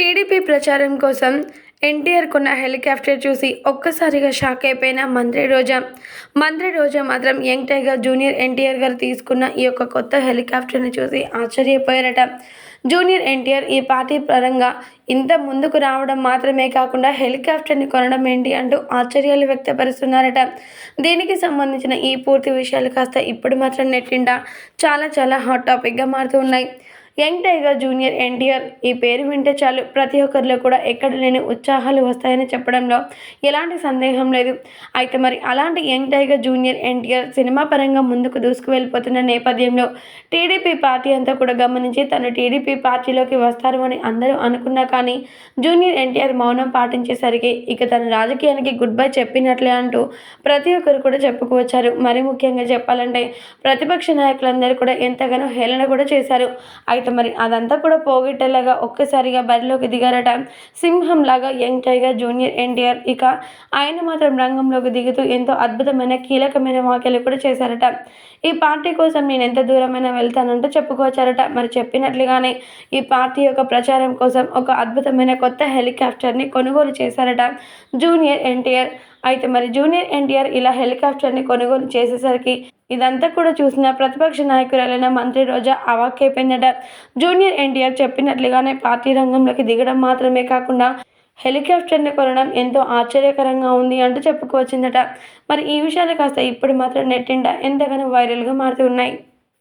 TDP ప్రచారం కోసం ఎన్టీఆర్ కొన్న హెలికాప్టర్ చూసి ఒక్కసారిగా షాక్ అయిపోయిన మంత్రి రోజా. మంత్రి రోజా మాత్రం యంగ్ టైగర్ జూనియర్ ఎన్టీఆర్ గారు తీసుకున్న ఈ యొక్క కొత్త హెలికాప్టర్ని చూసి ఆశ్చర్యపోయారట. జూనియర్ ఎన్టీఆర్ ఈ పార్టీ పరంగా ఇంత ముందుకు రావడం మాత్రమే కాకుండా హెలికాప్టర్ని కొనడం ఏంటి అంటూ ఆశ్చర్యాలు వ్యక్తపరుస్తున్నారట. దీనికి సంబంధించిన ఈ పూర్తి విషయాలు కాస్త ఇప్పుడు మాత్రం నెట్టిండా. చాలా చాలా హాట్ టాపిక్గా మారుతూ ఉన్నాయి. యంగ్ టైగర్ జూనియర్ ఎన్టీఆర్ ఈ పేరు వింటే చాలు. ప్రతి ఒక్కరిలో కూడా ఎక్కడ లేని ఉత్సాహాలు వస్తాయని చెప్పడంలో ఎలాంటి సందేహం లేదు. అయితే మరి అలాంటి young tiger junior NTR cinema పరంగా ముందుకు దూసుకు వెళ్ళిపోతున్న నేపథ్యంలో టీడీపీ పార్టీ అంతా కూడా గమనించి తను టీడీపీ పార్టీలోకి వస్తారు అని అందరూ అనుకున్నా కానీ జూనియర్ ఎన్టీఆర్ మౌనం పాటించేసరికి ఇక తన రాజకీయానికి గుడ్ బై చెప్పినట్లే అంటూ ప్రతి ఒక్కరు కూడా చెప్పుకోవచ్చారు మరి ముఖ్యంగా చెప్పాలంటే ప్రతిపక్ష నాయకులందరూ కూడా ఎంతగానో హేళన కూడా చేశారు. అయితే మరి అదంతా కూడా పోగొట్టేలాగా ఒక్కసారిగా బరిలోకి దిగారట. సింహంలాగా యంగ్ టైగర్ జూనియర్ ఎన్టీఆర్. ఇక ఆయన మాత్రం రంగంలోకి దిగుతూ ఎంతో అద్భుతమైన కీలకమైన వ్యాఖ్యలు కూడా చేశారట. ఈ పార్టీ కోసం నేను ఎంత దూరమైనా వెళ్తానంటూ చెప్పుకోవచ్చారట మరి చెప్పినట్లుగానే ఈ పార్టీ యొక్క ప్రచారం కోసం ఒక అద్భుతమైన కొత్త హెలికాప్టర్ని కొనుగోలు చేశారట జూనియర్ ఎన్టీఆర్. అయితే మరి జూనియర్ ఎన్టీఆర్ ఇలా హెలికాప్టర్ని కొనుగోలు చేసేసరికి ఇదంతా కూడా చూసిన ప్రతిపక్ష నాయకురాలైన మంత్రి రోజా అవాక్కైపోయిందట జూనియర్ ఎన్టీఆర్ చెప్పినట్లుగానే పార్టీ రంగంలోకి దిగడం మాత్రమే కాకుండా హెలికాప్టర్ని కొనడం ఎంతో ఆశ్చర్యకరంగా ఉంది అంటూ చెప్పుకొచ్చిందట మరి ఈ విషయాలు కాస్త ఇప్పుడు మాత్రం నెట్టిండా? ఎంతగానో వైరల్గా మారుతూ ఉన్నాయి.